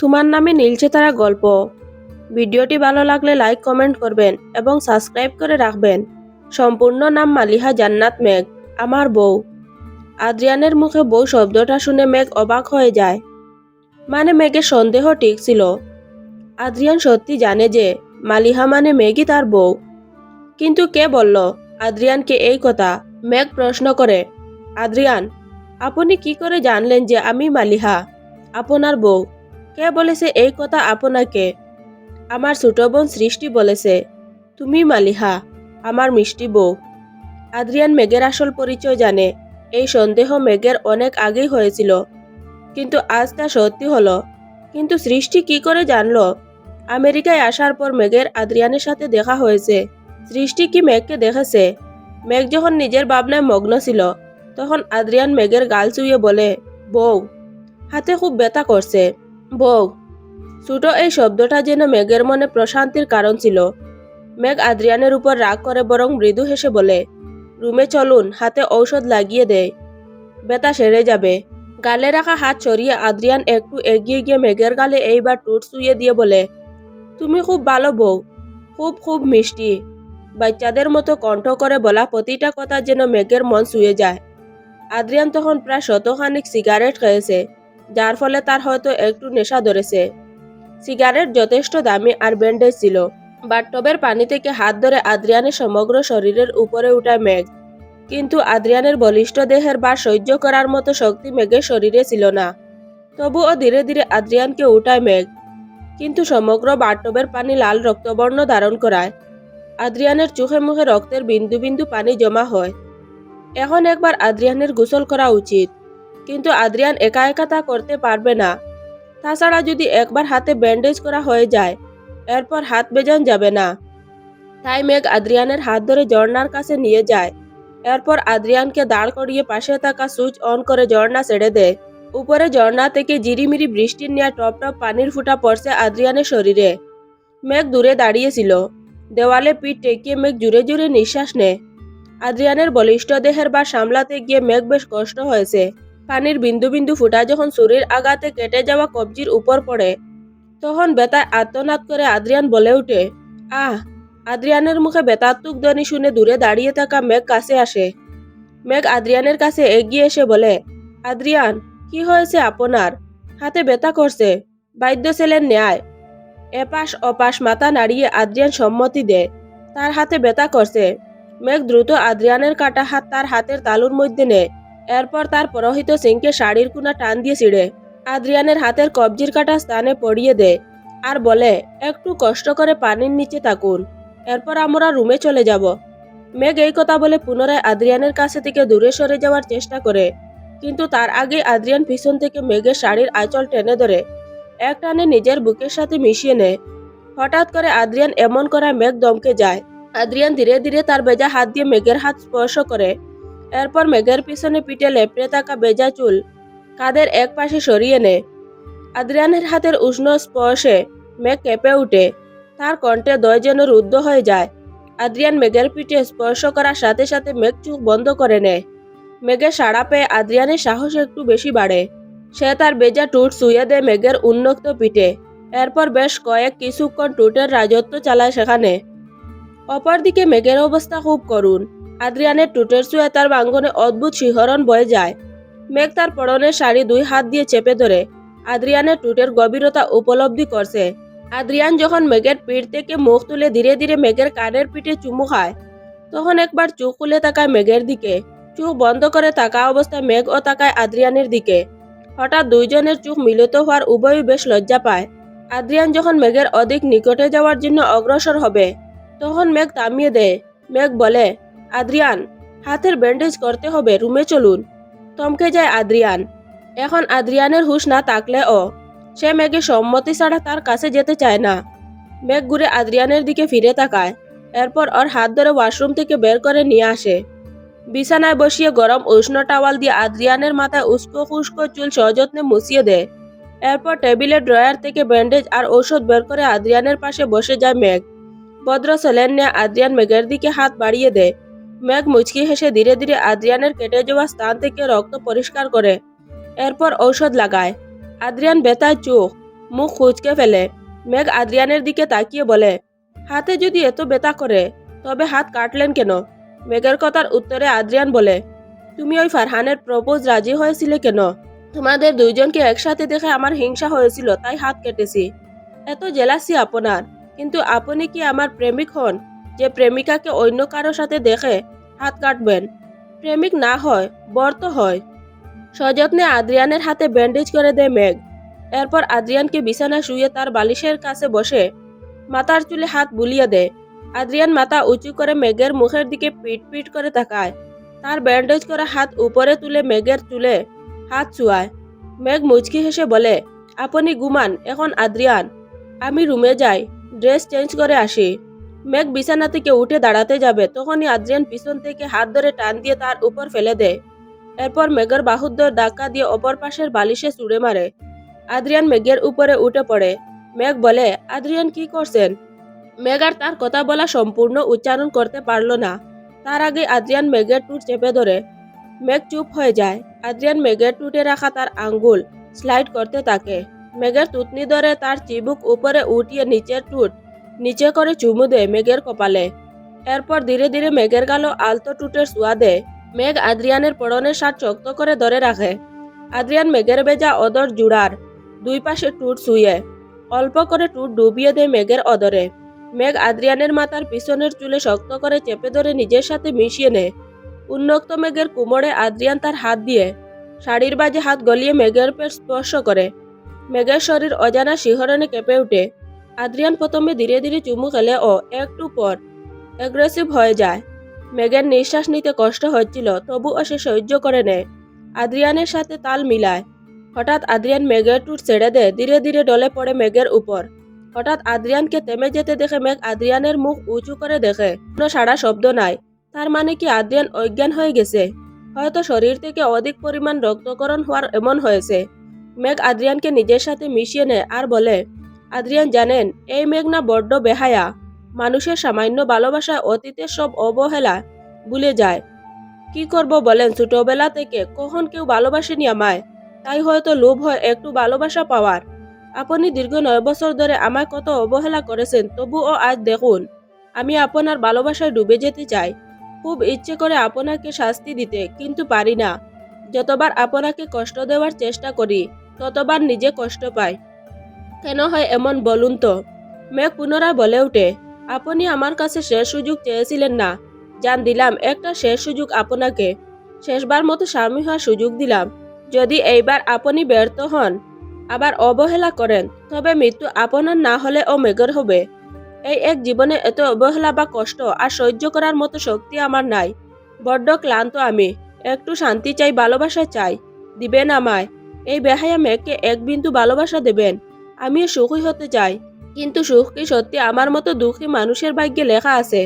তোমার নামে নীলছে তারা গল্প। ভিডিওটি ভালো লাগলে লাইক কমেন্ট করবেন এবং সাবস্ক্রাইব করে রাখবেন। সম্পূর্ণ নাম মালিহা জান্নাত মেঘ, আমার বউ। আদ্রিয়ানের মুখে বউ শব্দটা শুনে মেঘ অবাক হয়ে যায়। মানে মেঘের সন্দেহ ঠিক ছিল। আদ্রিয়ান সত্যি জানে যে মালিহা মানে মেঘই তার বউ। কিন্তু কে বলল আদ্রিয়ানকে এই কথা? মেঘ প্রশ্ন করে। আদ্রিয়ান, আপনি কি করে জানলেন যে আমি মালিহা? আপনার বউ। কে বলেছে এই কথা আপনাকে। আমার ছোট বোন সৃষ্টি বলেছে, তুমি মালিহা আমার মিষ্টি বউ আদ্রিয়ান মেঘের আসল পরিচয় জানে। এই সন্দেহ মেঘের অনেক আগেই হয়েছিল কিন্তু আজ তা সত্যি হলো। কিন্তু সৃষ্টি কি করে জানলো? আমেরিকায় আসার পর মেঘের আদ্রিয়ানের সাথে দেখা হয়েছে সৃষ্টি কি মেঘকে দেখেছে মেঘ যখন নিজের ভাবনায় মগ্ন ছিল, তখন আদ্রিয়ান মেঘের গাল চুইয়ে বলে বউ হাতে খুব ব্যথা করছে বউ ছোট এই শব্দটা যেন মেঘের মনে প্রশান্তির কারণ ছিল। মেঘ আদ্রিয়ানের উপর রাগ করে বরং মৃদু হেসে বলে, রুমে চলুন, হাতে ঔষধ লাগিয়ে দেয় ব্যথা সেরে যাবে। গালে রাখা হাত সরিয়ে আদ্রিয়ান একটু এগিয়ে গিয়ে মেঘের গালে এইবার টুট শুয়ে দিয়ে বলে, তুমি খুব ভালো বউ, খুব খুব মিষ্টি। বাচ্চাদের মতো কণ্ঠ করে বলা প্রতিটা কথা যেন মেঘের মন শুয়ে যায়। আদ্রিয়ান তখন প্রায় শতখানিক সিগারেট খেয়েছে। যার ফলে তার হয়তো একটু নেশা ধরেছে। সিগারেট যথেষ্ট দামি আর ব্যান্ডেজ ছিল বাথটবের পানি থেকে হাত ধরে আদ্রিয়ানের সমগ্র শরীরের উপরে উঠায় মেঘ। কিন্তু আদ্রিয়ানের বলিষ্ঠ দেহের বা সহ্য করার মতো শক্তি মেঘের শরীরে ছিল না। তবুও ধীরে ধীরে আদ্রিয়ানকে উঠায় মেঘ। কিন্তু সমগ্র বাথটবের পানি লাল রক্তবর্ণ ধারণ করায়। আদ্রিয়ানের চোখে মুখে রক্তের বিন্দু বিন্দু পানি জমা হয়। এখন একবার আদ্রিয়ানের গোসল করা উচিত। কিন্তু আদ্রিয়ান একা একা তা করতে পারবে না। তাছাড়া যদি একবার হাতে ব্যান্ডেজ করা হয়ে যায়, এরপর হাত বেজান যাবে না। তাই মেঘ আদ্রিয়ানের হাত ধরে ঝর্ণার কাছে নিয়ে যায়। এরপর আদ্রিয়ানকে দাঁড় করিয়ে পাশে থাকা সুইচ অন করে ঝর্ণা ছেড়ে দেয়। উপরে ঝর্ণা থেকে জিরিমিরি বৃষ্টির নেওয়া টপ টপ পানির ফুটা পড়ছে আদ্রিয়ানের শরীরে। মেঘ দূরে দাঁড়িয়েছিল। দেওয়ালে পিঠ টেকিয়ে মেঘ জুড়ে জুড়ে নিঃশ্বাস নেয়। আদ্রিয়ানের বলিষ্ঠ দেহের বা সামলাতে গিয়ে মেঘ বেশ কষ্ট হয়েছে। পানির বিন্দু বিন্দু ফুটা যখন শরীর আগাতে কেটে যাওয়া কবজির উপর পড়ে তখন বেতায় আত্মনাদ করে আদ্রিয়ান বলে ওঠে আহ আদ্রিয়ানের মুখে বেতাত্মক ধ্বনি শুনে দূরে দাঁড়িয়ে থাকা মেঘ কাছে আসে। মেঘ আদ্রিয়ানের কাছে এগিয়ে এসে বলে আদ্রিয়ান কি হয়েছে আপনার হাতে ব্যথা করছে বাদ্য ছেলের ন্যায়। এপাশ অপাশ মাথা নাড়িয়ে আদ্রিয়ান সম্মতি দেয় তার হাতে ব্যথা করছে মেঘ দ্রুত আদ্রিয়ানের কাটা হাত তার হাতের তালুর মধ্যে নেয় এরপর তার পরহিত সিংকে শাড়ির কুনা টান দিয়ে ছিঁড়ে আদ্রিয়ানের হাতের কবজির কাটা স্থানে পড়িয়ে দেয় আর বলে, একটু কষ্ট করে পানির নিচে থাকুন। এরপর আমরা রুমে চলে যাব। মেঘ এই কথা বলে পুনরায় আদ্রিয়ানের কাছে থেকে দূরে সরে যাওয়ার চেষ্টা করে। কিন্তু তার আগে আদ্রিয়ান পিছন থেকে মেঘের শাড়ির আঁচল টেনে ধরে। এক টানে নিজের বুকের সাথে মিশিয়ে নেয় হঠাৎ করে আদ্রিয়ান এমন করায় মেঘ দমকে যায়। আদ্রিয়ান ধীরে ধীরে তার বেজা হাত দিয়ে মেঘের হাত স্পর্শ করে। এরপর মেঘের পিছনে পিঠে লেপড়ে থাকা বেজা চুল কাদের এক পাশে সরিয়ে নেয় আদ্রিয়ানের হাতের উষ্ণ স্পর্শে মেঘ কেঁপে উঠে, তার কণ্ঠে দয় যেন রুদ্ধ হয়ে যায়। আদ্রিয়ান মেঘের পিঠে স্পর্শ করার সাথে সাথে মেঘ চোখ বন্ধ করে নেয় মেঘে সাড়া পেয়ে আদ্রিয়ানের সাহস একটু বেশি বাড়ে। সে তার বেজা টুট শুয়ে দেয় মেঘের উন্মুক্ত পিঠে। এরপর বেশ কয়েক কিছুক্ষণ টুটের রাজত্ব চালায় সেখানে। অপরদিকে মেঘের অবস্থা খুব করুণ। আদ্রিয়ানের টুটের শুয়ে তার বাঙ্গনে অদ্ভুত শিহরণ বয়ে যায়। মেঘ তার পরনের শাড়ি দুই হাত দিয়ে চেপে ধরে। আদ্রিয়ানের টুটের গভীরতা উপলব্ধি করছে। আদ্রিয়ান যখন মেঘের পিঠ থেকে মুখ তুলে ধীরে ধীরে মেঘের কানের পিঠে চুমু খায়, তখন একবার চোখ খুলে তাকায় মেঘের দিকে। চোখ বন্ধ করে তাকা অবস্থায় মেঘ ও তাকায় আদ্রিয়ানের দিকে। হঠাৎ দুইজনের চোখ মিলিত হওয়ার উভয়ই বেশ লজ্জা পায়। আদ্রিয়ান যখন মেঘের অধিক নিকটে যাওয়ার জন্য অগ্রসর হবে, তখন মেঘ থামিয়ে দেয়। মেঘ বলে আদ্রিয়ান, হাতের ব্যান্ডেজ করতে হবে রুমে চলুন। থমকে যায় আদ্রিয়ান। এখন আদ্রিয়ানের হুশ না থাকলে ও সে মেঘে সম্মতি ছাড়া তার কাছে যেতে চায় না। মেঘ ঘুরে আদ্রিয়ানের দিকে ফিরে তাকায়। এরপর ওর হাত ধরে ওয়াশরুম থেকে বের করে নিয়ে আসে। বিছানায় বসিয়ে গরম উষ্ণ টাওয়াল দিয়ে আদ্রিয়ানের মাথায় উস্কো খুস্কো চুল সযত্নে মুছিয়ে দেয়। এরপর টেবিলের ড্রয়ার থেকে ব্যান্ডেজ আর ঔষধ বের করে আদ্রিয়ানের পাশে বসে যায় মেঘ। ভদ্র সেলেন নিয়ে আদ্রিয়ান মেঘের দিকে হাত বাড়িয়ে দেয়। মেঘ মুচকি হেসে ধীরে ধীরে আদ্রিয়ানের কেটে যাওয়া স্থান থেকে রক্ত পরিষ্কার করে এরপর ঔষধ লাগায়। আদ্রিয়ান বেতায় চোখ মুখ খুঁজকে ফেলে। মেঘ আদ্রিয়ানের দিকে তাকিয়ে বলে, হাতে যদি এত বেতা করে, তবে হাত কাটলেন কেন? মেঘের কথার উত্তরে আদ্রিয়ান বলে, তুমি ওই ফারহানের প্রপোজ রাজি হয়েছিলে কেন? তোমাদের দুইজনকে একসাথে দেখে আমার হিংসা হয়েছিল, তাই হাত কেটেছি। এত জেলাসি আপনার, কিন্তু আপনি কি আমার প্রেমিক হন? যে প্রেমিকাকে অন্য কারোর সাথে দেখে হাত কাটবেন। প্রেমিক না হয়, বর তো হয়। সযত্নে আদ্রিয়ানের হাতে ব্যান্ডেজ করে দেয় মেঘ। এরপর আদ্রিয়ানকে বিছানায় শুয়ে তার বালিশের কাছে বসে মাথার চুলে হাত বুলিয়ে দেয়। আদ্রিয়ান মাথা উঁচু করে মেঘের মুখের দিকে পিট পিট করে তাকায়। তার ব্যান্ডেজ করা হাত উপরে তুলে মেঘের চুলে হাত ছুয়ায় মেঘ মুচকি হেসে বলে, আপনি ঘুমান এখন আদ্রিয়ান। আমি রুমে যাই ড্রেস চেঞ্জ করে আসি। মেঘ বিছানা থেকে উঠে দাঁড়াতে যাবে, তখনই আদ্রিয়ান পিছন থেকে হাত ধরে টান দিয়ে তার উপর ফেলে দেয়। এরপর মেঘের বাহুদ্দর ধাক্কা দিয়ে অপর পাশের বালিশে চুড়ে মারে। আদ্রিয়ান মেঘের উপরে উঠে পড়ে। মেঘ বলে, আদ্রিয়ান, কি করছেন? মেঘ আর তার কথা বলা সম্পূর্ণ উচ্চারণ করতে পারল না। তার আগে আদ্রিয়ান মেঘের টুট চেপে ধরে। মেঘ চুপ হয়ে যায়। আদ্রিয়ান মেঘের টুটে রাখা তার আঙ্গুল স্লাইড করতে থাকে। মেঘের তুতনি ধরে তার চিবুক উপরে উঠিয়ে নিচের টুট নিচে করে চুমু দেয় মেঘের কপালে। এরপর ধীরে ধীরে মেঘের গালো আলতো টুটের সোয়া দেয়। মেঘ আদ্রিয়ানের পড়নের শার্ট শক্ত করে ধরে রাখে। আদ্রিয়ান মেঘের বেজা অদর জুড়ার দুই পাশে টুট শুয়ে। অল্প করে টুট ডুবিয়ে দেয় মেঘের অদরে। মেঘ আদ্রিয়ানের মাথার পিছনের চুলে শক্ত করে চেপে ধরে নিজের সাথে মিশিয়ে নেয়। উন্মুক্ত মেঘের কুমোড়ে আদ্রিয়ান তার হাত দিয়ে শাড়ির বাজে হাত গলিয়ে মেঘের পেট স্পর্শ করে। মেঘের শরীর অজানা শিহরণে কেঁপে ওঠে আদ্রিয়ান প্রথমে ধীরে ধীরে চুমু খেলে ও একটু পর। অ্যাগ্রেসিভ হয়ে যায়। মেঘের নিঃশ্বাস নিতে কষ্ট হচ্ছিল তবুও সে সহ্য করে নেয়। আদ্রিয়ানের সাথে তাল মিলায়। হঠাৎ আদ্রিয়ান মেঘের টুট ছেড়ে দেয়, ধীরে ধীরে ডলে পড়ে মেঘের উপর। হঠাৎ আদ্রিয়ানকে থেমে যেতে দেখে মেঘ আদ্রিয়ানের মুখ উঁচু করে দেখে, কোনো সারা শব্দ নাই। তার মানে কি আদ্রিয়ান অজ্ঞান হয়ে গেছে? হয়তো শরীর থেকে অধিক পরিমাণ রক্তকরণ হওয়ার এমন হয়েছে। মেঘ আদ্রিয়ানকে নিজের সাথে মিশিয়ে নেয় আর বলে আদ্রিয়ান জানেন, এই মেঘনা বড্ড বেহায়া। মানুষের সামান্য ভালোবাসায় অতীতের সব অবহেলা ভুলে যায়। কি করব বলেন, ছোটবেলা থেকে কখন কেউ ভালোবাসেনি আমায়? তাই হয়তো লোভ হয় একটু ভালোবাসা পাওয়ার। আপনি দীর্ঘ নয় বছর ধরে আমায় কত অবহেলা করেছেন, তবুও আজ দেখুন, আমি আপনার ভালোবাসায় ডুবে যেতে চাই। খুব ইচ্ছে করে আপনাকে শাস্তি দিতে, কিন্তু পারি না। যতবার আপনাকে কষ্ট দেওয়ার চেষ্টা করি, ততবার নিজে কষ্ট পাই। কেন হয় এমন বলুন তো? মেঘ পুনরায় বলে ওঠে আপনি আমার কাছে শেষ সুযোগ চেয়েছিলেন না। জান দিলাম। একটা শেষ সুযোগ আপনাকে। শেষবার মতো স্বামী হওয়ার সুযোগ দিলাম। যদি এইবার আপনি ব্যর্থ হন, আবার অবহেলা করেন তবে মৃত্যু আপনার না হলে ও মেঘর হবে। এই এক জীবনে এত অবহেলা বা কষ্ট আর সহ্য করার মতো শক্তি আমার নাই। বড্ড ক্লান্ত আমি। একটু শান্তি চাই, ভালোবাসা চাই। দিবেন আমায়। এই বেহায়া মেঘকে এক বিন্দু ভালোবাসা দেবেন। আমিও সুখী হতে চাই। কিন্তু সুখ কি সত্যি আমার মতো দুঃখী মানুষের ভাগ্যে লেখা আছে?